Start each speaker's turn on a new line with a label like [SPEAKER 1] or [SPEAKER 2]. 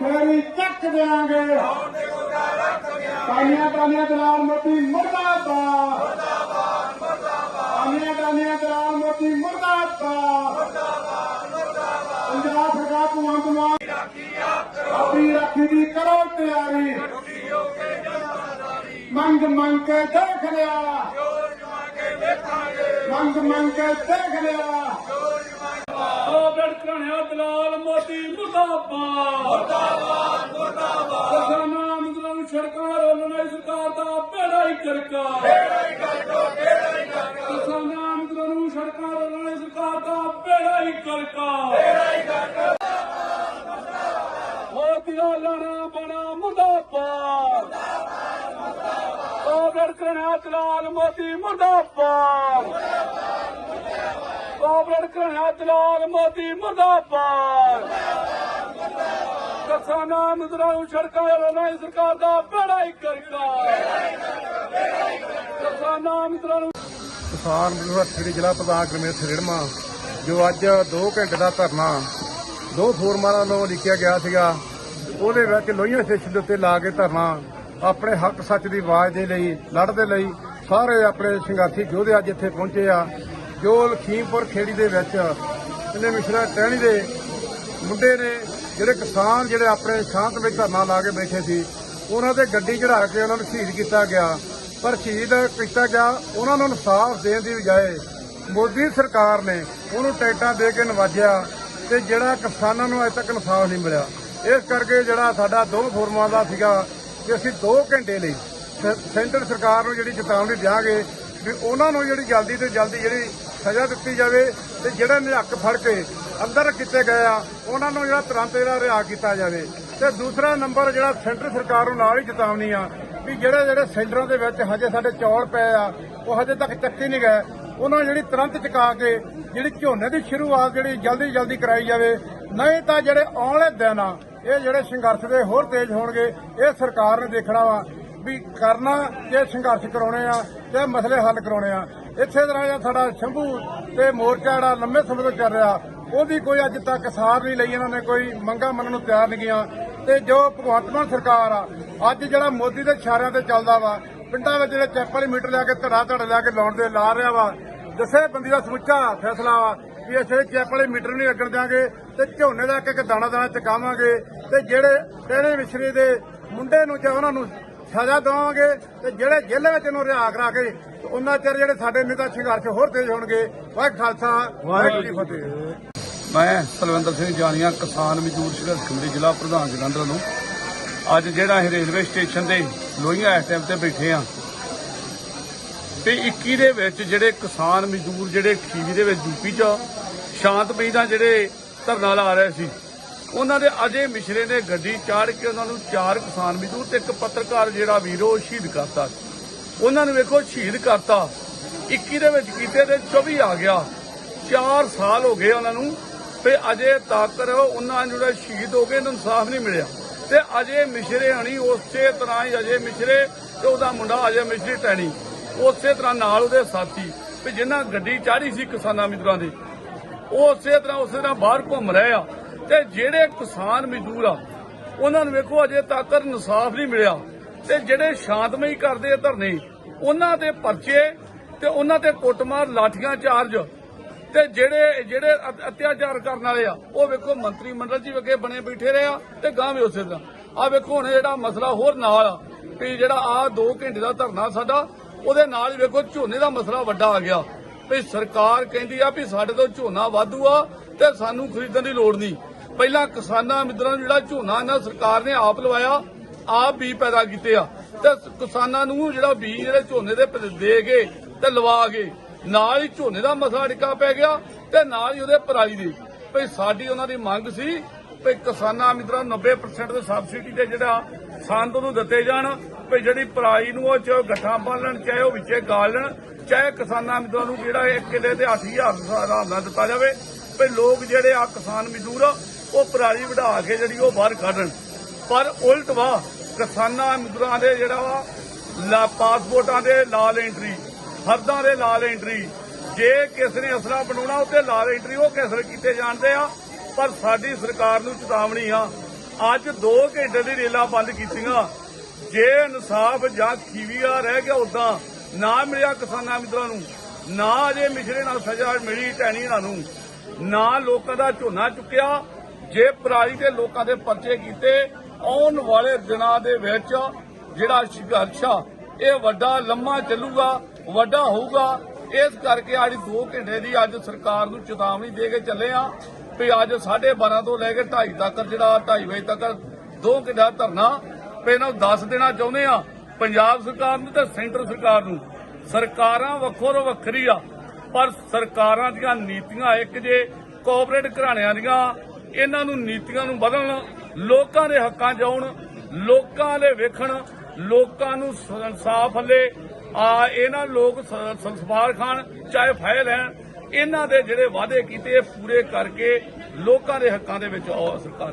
[SPEAKER 1] ਫੇਰੀ ਚੱਕ ਦਿਆਂਗੇ। ਤਾਨੀਆਂ ਤਾਨੀਆਂ ਦਲਾਲ ਮੋਤੀ ਮੁਰਦਾਬਾਦ। ਤਾਨੀਆਂ ਤਾਨੀਆਂ ਦਲਾਲ ਮੋਤੀ ਮੁਰਦਾਬਾਦ। ਪੰਜਾਬ ਸਰਕਾਰ ਭਗਵੰਤ ਮਾਨ ਆਪਣੀ ਰਾਖੀ ਦੀ ਕਰੋ ਤਿਆਰੀ। ਮੰਗ ਮੰਗ ਕੇ ਦੇਖ ਲਿਆ। ਮੰਗ ਮੰਗ ਕੇ ਦੇਖ ਲਿਆ।
[SPEAKER 2] ਉਹ ਬੜਕਣਿਆ ਦਲਾਲ ਮੋਦੀ ਮੁਰਦਾਬਾਦ। ਮੁਰਦਾਬਾਦ ਮੁਰਦਾਬਾਦ। ਕਿਸਾਨਾਂ ਅੰਦੋਲਨ ਸਰਕਾਰ ਵੱਲੋਂ ਸਰਕਾਰ ਦਾ ਬੇੜਾ ਹੀ ਕਰਕਾ ਬੇੜਾ ਹੀ ਕਰਕਾ ਬੇੜਾ ਹੀ ਕਰਕਾ ਕਿਸਾਨਾਂ ਅੰਦੋਲਨ ਸਰਕਾਰ ਵੱਲੋਂ ਸਰਕਾਰ ਦਾ ਬੇੜਾ ਹੀ ਕਰਕਾ ਬੇੜਾ ਹੀ ਕਰਕਾ ਮੋਦੀਆ ਲਾਣਾ ਬਣਾ ਮੁਰਦਾਬਾਦ। ਉਹ ਬੜਕਣਿਆ ਦਲਾਲ ਮੋਦੀ ਮੁਰਦਾਬਾਦ। ਕਾਬਰੜ ਕਰਨਾ ਦਲਾਲ ਮੋਦੀ ਮੁਰਦਾਬਾਦ। ਕਿਸਾਨਾਂ ਮੁਦਰਾ ਨੂੰ ਸੜਕਾਂ ਰੋਣਾ ਸਰਕਾਰ ਦਾ ਬੇੜਾ ਹੀ ਕਰਦਾ। ਕਿਸਾਨਾਂ ਮੁਦਰਾ ਨੂੰ
[SPEAKER 1] ਕਿਸਾਨ ਮਜ਼ਦੂਰ ਜ਼ਿਲ੍ਹਾ ਪ੍ਰਧਾਨ ਗਰਮੇਸ਼ ਰਿੜਮਾ ਜੋ ਅੱਜ 2 ਘੰਟੇ ਦਾ ਧਰਨਾ, ਦੋ ਫੋਰਮਾਂ ਵੱਲੋਂ ਲਿਖਿਆ ਗਿਆ ਸੀਗਾ। ਉਹਦੇ ਵਿੱਚ ਲੋਹੀਆਂ ਸਟੇਸ਼ਨ ਦੇ ਉੱਤੇ ਲਾ ਕੇ ਧਰਨਾ, ਆਪਣੇ ਹੱਕ ਸੱਚ ਦੀ ਆਵਾਜ਼ ਦੇ ਲਈ, ਲੜਦੇ ਲਈ ਸਾਰੇ ਆਪਣੇ ਸੰਘਰਸ਼ੀ ਯੋਧੇ ਅੱਜ ਇੱਥੇ ਪਹੁੰਚੇ ਆ। ਜੋ ਲਖੀਮਪੁਰ ਖੇੜੀ ਦੇ ਵਿੱਚ ਇਹਨੇ ਮਿਸ਼ਰਾ ਟਹਿਣੀ ਦੇ ਮੁੰਡੇ ਨੇ, ਜਿਹੜੇ ਕਿਸਾਨ ਜਿਹੜੇ ਆਪਣੇ ਸ਼ਾਂਤ ਵਿੱਚ ਧਰਨਾ ਲਾ ਕੇ ਬੈਠੇ ਸੀ, ਉਹਨਾਂ ਤੇ ਗੱਡੀ ਚੜਾ ਕੇ ਉਹਨਾਂ ਨੂੰ ਸ਼ਹੀਦ ਕੀਤਾ ਗਿਆ। ਪਰ ਸ਼ਹੀਦ ਕੀਤਾ ਗਿਆ, ਉਹਨਾਂ ਨੂੰ ਇਨਸਾਫ ਦੇਣ ਦੀ ਬਜਾਏ ਮੋਦੀ ਸਰਕਾਰ ਨੇ ਉਹਨੂੰ ਟਿਕਟਾਂ ਦੇ ਕੇ ਨਵਾਜਿਆ ਤੇ ਜਿਹੜਾ ਕਿਸਾਨਾਂ ਨੂੰ ਅਜੇ ਤੱਕ ਇਨਸਾਫ ਨਹੀਂ ਮਿਲਿਆ। ਇਸ ਕਰਕੇ ਜਿਹੜਾ ਸਾਡਾ ਦੋ ਫੋਰਮਾਂ ਦਾ ਸੀਗਾ ਕਿ ਅਸੀਂ 2 ਘੰਟੇ ਲਈ ਸੈਂਟਰ ਸਰਕਾਰ ਨੂੰ ਜਿਹੜੀ ਚੇਤਾਵਨੀ ਦਿਆਂਗੇ ਵੀ ਉਹਨਾਂ ਨੂੰ ਜਿਹੜੀ ਜਲਦੀ ਤੋਂ ਜਲਦੀ ਜਿਹੜੀ ਸਜ਼ਾ ਦਿੱਤੀ ਜਾਵੇ ਤੇ ਜਿਹੜੇ ਨਿਹੱਕ ਫੜ ਕੇ ਅੰਦਰ ਕੀਤੇ ਗਏ ਆ, ਉਹਨਾਂ ਨੂੰ ਜਿਹੜਾ ਤੁਰੰਤ ਜਿਹੜਾ ਰਿਹਾ ਕੀਤਾ ਜਾਵੇ। ਤੇ ਦੂਸਰਾ ਨੰਬਰ ਜਿਹੜਾ ਸੈਂਟਰ ਸਰਕਾਰ ਨੂੰ ਨਾਲ ਹੀ ਚੇਤਾਵਨੀ ਆ ਵੀ ਜਿਹੜੇ ਜਿਹੜੇ ਸੈਂਟਰਾਂ ਦੇ ਵਿੱਚ ਹਜੇ ਸਾਡੇ ਚੌਲ ਪਏ ਆ, ਉਹ ਹਜੇ ਤੱਕ ਚੱਕੇ ਨਹੀਂ ਗਏ। ਉਹਨਾਂ ਨੂੰ ਜਿਹੜੀ ਤੁਰੰਤ ਚੁਕਾ ਕੇ ਜਿਹੜੀ ਝੋਨੇ ਦੀ ਸ਼ੁਰੂਆਤ ਜਿਹੜੀ ਜਲਦੀ ਜਲਦੀ ਕਰਾਈ ਜਾਵੇ, ਨਹੀਂ ਤਾਂ ਜਿਹੜੇ ਆਉਣ ਵਾਲੇ ਦਿਨ ਆ, ਇਹ ਜਿਹੜੇ ਸੰਘਰਸ਼ ਦੇ ਹੋਰ ਤੇਜ਼ ਹੋਣਗੇ, ਇਹ ਸਰਕਾਰ ਨੇ ਦੇਖਣਾ ਵਾ ਵੀ ਕਰਨਾ, ਜੇ ਸੰਘਰਸ਼ ਕਰਾਉਣੇ ਆ ਤੇ ਮਸਲੇ ਹੱਲ ਕਰਾਉਣੇ ਆ ਇੱਥੇ ਤਰ੍ਹਾਂ ਜਿਹੜਾ ਸਾਡਾ ਸ਼ੰਭੂ ਤੇ ਮੋਰਚਾ ਜਿਹੜਾ ਲੰਮੇ ਸਮੇਂ ਤੋਂ ਚੱਲ ਰਿਹਾ, ਉਹਦੀ ਕੋਈ ਅੱਜ ਤੱਕ ਸਾਰ ਨਹੀਂ ਲਈ ਇਹਨਾਂ ਨੇ, ਕੋਈ ਮੰਗਾ ਮੰਨਣ ਨੂੰ ਤਿਆਰ ਨਹੀਂ ਗਿਆ ਤੇ ਜੋ ਭਗਵੰਤ ਮਾਨ ਸਰਕਾਰ ਆ, ਅੱਜ ਜਿਹੜਾ ਮੋਦੀ ਦੇ ਇਸ਼ਾਰਿਆਂ ਤੇ ਚੱਲਦਾ ਵਾ, ਪਿੰਡਾਂ ਵਿੱਚ ਜਿਹੜੇ ਚੈੱਕ ਵਾਲੀ ਮੀਟਰ ਲਿਆ ਕੇ ਧੜਾ ਧੜ ਲਿਆ ਕੇ ਲਾਉਣ ਦੇ, ਲਾ ਰਿਹਾ ਵਾ ਦਸੇ ਬੰਦੀ ਦਾ ਸਮੁੱਚਾ ਫੈਸਲਾ ਵਾ ਵੀ ਅਸੀਂ ਚੈਪ ਵਾਲੇ ਮੀਟਰ ਨਹੀਂ ਲੱਗਣ ਦਿਆਂਗੇ ਤੇ ਝੋਨੇ ਦਾ ਇੱਕ ਇੱਕ ਦਾਣਾ ਦਾਣਾ ਚਕਾਵਾਂਗੇ ਤੇ ਜਿਹੜੇ ਟਹਿਣੇ ਵਿਛਰੇ ਦੇ ਮੁੰਡੇ ਨੂੰ ਜਾਂ ਉਹਨਾਂ ਨੂੰ ਸਜ਼ਾ ਦੇਵਾਂਗੇ ਤੇ ਜਿਹੜੇ ਜੇਲ੍ਹ ਵਿੱਚ ਇਹਨੂੰ ਰਿਹਾ ਕਰਾ ਕੇ ਉਹਨਾਂ ਚਿਰ ਜਿਹੜੇ ਸਾਡੇ ਨੇਤਾ ਸੰਘਰਸ਼ ਹੋਰ ਤੇਜ਼ ਹੋਣਗੇ। ਵਾਹਿਗੁਰੂ ਖਾਲਸਾ, ਵਾਹਿਗੁਰੂ ਜੀ ਫਤਿਹ।
[SPEAKER 2] ਮੈਂ ਸਲਵਿੰਦਰ ਸਿੰਘ ਜਾਨੀਆ, ਕਿਸਾਨ ਮਜ਼ਦੂਰ ਸੰਘਰਸ਼ ਕਮੇਟੀ ਜ਼ਿਲ੍ਹਾ ਪ੍ਰਧਾਨ ਜਲੰਧਰ ਨੂੰ। ਅੱਜ ਜਿਹੜਾ ਇਹ ਰੇਲਵੇ ਸਟੇਸ਼ਨ ਦੇ ਲੋਹੀਆਂ ਇਸ ਟਾਈਮ ਤੇ ਬੈਠੇ ਆ ਤੇ 21 ਦੇ ਵਿੱਚ ਜਿਹੜੇ ਕਿਸਾਨ ਮਜ਼ਦੂਰ ਜਿਹੜੇ ਖੀਵੀ ਦੇ ਵਿੱਚ ਯੂਪੀ ਚ ਸ਼ਾਂਤਮਈ ਦਾ ਜਿਹੜੇ ਧਰਨਾ ਲਾ ਰਹੇ ਸੀ ਉਹਨਾਂ ਦੇ ਅਜੇ ਮਿਸ਼ਰੇ ਨੇ ਗੱਡੀ ਚਾੜ ਕੇ ਉਹਨਾਂ ਨੂੰ ਚਾਰ ਕਿਸਾਨ ਮਜ਼ਦੂਰ ਤੇ ਇੱਕ ਪੱਤਰਕਾਰ ਜਿਹੜਾ ਵੀਰੋ ਸ਼ਹੀਦ ਕਰਤਾ। ਉਹਨਾਂ ਨੂੰ ਵੇਖੋ ਸ਼ਹੀਦ ਕਰਤਾ। 21 ਦੇ ਵਿੱਚ ਕੀਤੇ ਤੇ 24 ਆ ਗਿਆ। 4 ਸਾਲ ਹੋ ਗਏ ਉਹਨਾਂ ਨੂੰ ਤੇ ਅਜੇ ਤੱਕ ਉਹਨਾਂ ਨੂੰ ਜਿਹੜਾ ਸ਼ਹੀਦ ਹੋ ਗਏ ਇਨਸਾਫ ਨਹੀਂ ਮਿਲਿਆ। ਤੇ ਅਜੇ ਮਿਸ਼ਰੇ ਹਣੀ ਉਸੇ ਤਰ੍ਹਾਂ ਹੀ ਅਜੇ ਮਿਸ਼ਰੇ ਤੇ ਉਹਦਾ ਮੁੰਡਾ ਅਜੇ ਮਿਸ਼ਰੀ ਟੈਣੀ ਉਸੇ ਤਰ੍ਹਾਂ ਨਾਲ ਉਹਦੇ ਸਾਥੀ ਵੀ ਜਿਨ੍ਹਾਂ ਗੱਡੀ ਚਾੜੀ ਸੀ ਕਿਸਾਨਾਂ ਮਜ਼ਦੂਰਾਂ ਦੀ। ਉਹ ਉਸੇ ਤਰ੍ਹਾਂ ਉਸੇ ਤਰ੍ਹਾਂ ਬਾਹਰ ਘੁੰਮ ਰਹੇ ਆ। ਤੇ ਜਿਹੜੇ ਕਿਸਾਨ ਮਜ਼ਦੂਰ ਆ, ਉਹਨਾਂ ਨੂੰ ਵੇਖੋ ਅਜੇ ਤੱਕ ਇਨਸਾਫ ਨਹੀਂ ਮਿਲਿਆ। ਤੇ ਜਿਹੜੇ ਸ਼ਾਂਤਮਈ ਕਰਦੇ ਧਰਨੇ, ਉਹਨਾਂ ਦੇ ਪਰਚੇ ਤੇ ਉਹਨਾਂ ਤੇ ਕੁੱਟਮਾਰ, ਲਾਠੀਆਂ ਚਾਰਜ ਤੇ ਜਿਹੜੇ ਜਿਹੜੇ ਅਤਿਆਚਾਰ ਕਰਨ ਵਾਲੇ ਆ, ਉਹ ਵੇਖੋ ਮੰਤਰੀ ਮੰਡਲ ਜੀ ਵਗੇ ਬਣੇ ਬੈਠੇ ਰਹੇ ਆ ਤੇ ਗਾਂ ਵੀ ਉਸੇ ਤਰ੍ਹਾਂ। ਆ ਵੇਖੋ ਹੁਣ ਜਿਹੜਾ ਮਸਲਾ ਹੋਰ ਨਾਲ ਆ, ਵੀ ਜਿਹੜਾ ਆ 2 ਘੰਟੇ ਦਾ ਧਰਨਾ ਸਾਡਾ, ਉਹਦੇ ਨਾਲ ਹੀ ਵੇਖੋ ਝੋਨੇ ਦਾ ਮਸਲਾ ਵੱਡਾ ਆ ਗਿਆ। ਵੀ ਸਰਕਾਰ ਕਹਿੰਦੀ ਆ ਵੀ ਸਾਡੇ ਤੋਂ ਝੋਨਾ ਵਾਧੂ ਆ ਤੇ ਸਾਨੂੰ ਖਰੀਦਣ ਦੀ ਲੋੜ ਨਹੀਂ। ਪਹਿਲਾਂ ਕਿਸਾਨਾਂ ਮਿੱਤਰਾਂ ਨੂੰ ਜਿਹੜਾ ਝੋਨਾ ਇਹਨਾਂ ਸਰਕਾਰ ਨੇ ਆਪ ਲਵਾਇਆ, ਆਪ ਵੀ ਪੈਦਾ ਕੀਤੇ ਆ। ਤੇ ਕਿਸਾਨਾਂ ਨੂੰ ਜਿਹੜਾ ਬੀਜ ਜਿਹੜੇ ਝੋਨੇ ਦੇ ਦੇ ਕੇ ਤੇ ਲਵਾ ਕੇ ਨਾਲ ਹੀ ਝੋਨੇ ਦਾ ਮਸਲਾ ਅੜਿੱਕਾ ਪੈ ਗਿਆ ਤੇ ਨਾਲ ਹੀ ਉਹਦੇ ਪਰਾਲੀ ਦੀ। ਭਈ ਸਾਡੀ ਉਹਨਾਂ ਦੀ ਮੰਗ ਸੀ ਭਈ ਕਿਸਾਨਾਂ ਮਿੱਤਰਾਂ ਨੂੰ 90% ਦੇ ਸਬਸਿਡੀ ਤੇ ਜਿਹੜਾ ਸੰਦ ਨੂੰ ਦਿੱਤੇ ਜਾਣ, ਭਈ ਜਿਹੜੀ ਪਰਾਲੀ ਨੂੰ ਉਹ ਚ ਗੱਠਾਂ ਪਾਲਣ ਚਾਹੇ ਉਹ ਵਿੱਚੇ ਗਾਲ ਲੈਣ ਚਾਹੇ ਕਿਸਾਨਾਂ ਮਿੱਤਰਾਂ ਨੂੰ ਜਿਹੜਾ ਇੱਕ ਕਿੱਲੇ ਤੇ 8000 ਦਾ ਆਰਾਮ ਨਾਲ ਦਿੱਤਾ ਜਾਵੇ, ਭਈ ਲੋਕ ਜਿਹੜੇ ਆ ਕਿਸਾਨ ਮਜ਼ਦੂਰ ਉਹ ਪਰਾਲੀ ਵਢਾ ਕੇ ਜਿਹੜੀ ਉਹ ਬਾਹਰ ਕੱਢਣ। ਪਰ ਉਲਟ ਵਾ, ਕਿਸਾਨਾਂ ਮਜ਼ਦੂਰਾਂ ਦੇ ਜਿਹੜਾ ਵਾ, ਲਾ ਪਾਸਪੋਰਟਾਂ ਦੇ ਲਾਲ ਐਂਟਰੀ ਫਰਦਾਂ ਦੇ ਲਾਲ ਐਂਟਰੀ ਜੇ ਕਿਸ ਨੇ ਅਸਲਾ ਬਣਾਉਣਾ ਉੱਤੇ ਲਾਲ ਐਂਟਰੀ ਉਹ ਕੈਸਰ ਕੀਤੇ ਜਾਣਦੇ ਆ। ਪਰ ਸਾਡੀ ਸਰਕਾਰ ਨੂੰ ਚੇਤਾਵਨੀ ਆ, ਅੱਜ 2 ਘੰਟੇ ਦੀ ਰੇਲਾਂ ਬੰਦ ਕੀਤੀਆਂ। ਜੇ ਇਨਸਾਫ ਜਾਂ ਖੀਵੀਆ ਰਹਿ ਗਿਆ ਉਦਾਂ ਨਾ ਮਿਲਿਆ ਕਿਸਾਨਾਂ ਮਿੱਤਰਾਂ ਨੂੰ, ਨਾ ਅਜੇ ਮਿਸ਼ਰੇ ਨਾਲ ਸਜ਼ਾ ਮਿਲੀ ਟੈਣੀ ਇਹਨਾਂ ਨੂੰ, ਨਾ ਲੋਕਾਂ ਦਾ ਝੋਨਾ ਚੁੱਕਿਆ ਜੇ ਪਰਾਲੀ ਦੇ ਲੋਕਾਂ ਦੇ ਪਰਚੇ ਕੀਤੇ, ਆਉਣ ਵਾਲੇ ਦਿਨਾਂ ਦੇ ਵਿੱਚ ਜਿਹੜਾ ਸੰਘਰਸ਼ ਆ ਇਹ ਵੱਡਾ ਲੰਮਾ ਚੱਲੂਗਾ, ਵੱਡਾ ਹੋਊਗਾ, ਇਸ ਕਰਕੇ ਅੱਜ 2 ਘੰਟੇ ਦੀ ਅੱਜ ਸਰਕਾਰ ਨੂੰ ਚੇਤਾਵਨੀ ਦੇ ਕੇ ਚੱਲੇ ਆ ਵੀ ਅੱਜ 12:30 ਤੋਂ ਲੈ ਕੇ 2:30 ਤੱਕ ਜਿਹੜਾ 2:30 ਵਜੇ ਤੱਕ 2 ਘੰਟੇ ਧਰਨਾ, ਵੀ ਇਹਨਾਂ ਨੂੰ ਦੱਸ ਦੇਣਾ ਚਾਹੁੰਦੇ ਆ ਪੰਜਾਬ ਸਰਕਾਰ ਨੂੰ ਤੇ ਸੈਂਟਰ ਸਰਕਾਰ ਨੂੰ, ਸਰਕਾਰਾਂ ਵੱਖੋ ਵੱਖਰੀ ਆ, ਪਰ ਸਰਕਾਰਾਂ ਦੀਆਂ ਨੀਤੀਆਂ ਇੱਕ ਜੇ ਕੋਆਪਰੇਟ ਘਰਾਣਿਆਂ ਦੀਆਂ ਇਹਨਾਂ ਨੂੰ ਨੀਤੀਆਂ ਨੂੰ ਬਦਲਣ, ਲੋਕਾਂ ਦੇ ਹੱਕਾਂ 'ਚ ਆਉਣ, ਲੋਕਾਂ ਦੇ ਵੇਖਣ, ਲੋਕਾਂ ਨੂੰ ਸ- ਇਨਸਾਫ ਹੱਲੇ ਆ, ਇਹਨਾਂ ਲੋਕ ਸ- ਸੰਸਕਾਰ ਖਾਣ, ਚਾਹੇ ਫਾਇਲ ਲੈਣ ਇਹਨਾਂ ਦੇ ਜਿਹੜੇ ਵਾਅਦੇ ਕੀਤੇ ਪੂਰੇ ਕਰਕੇ ਲੋਕਾਂ ਦੇ ਹੱਕਾਂ ਦੇ ਵਿੱਚ ਆਓ, ਸਰਕਾਰ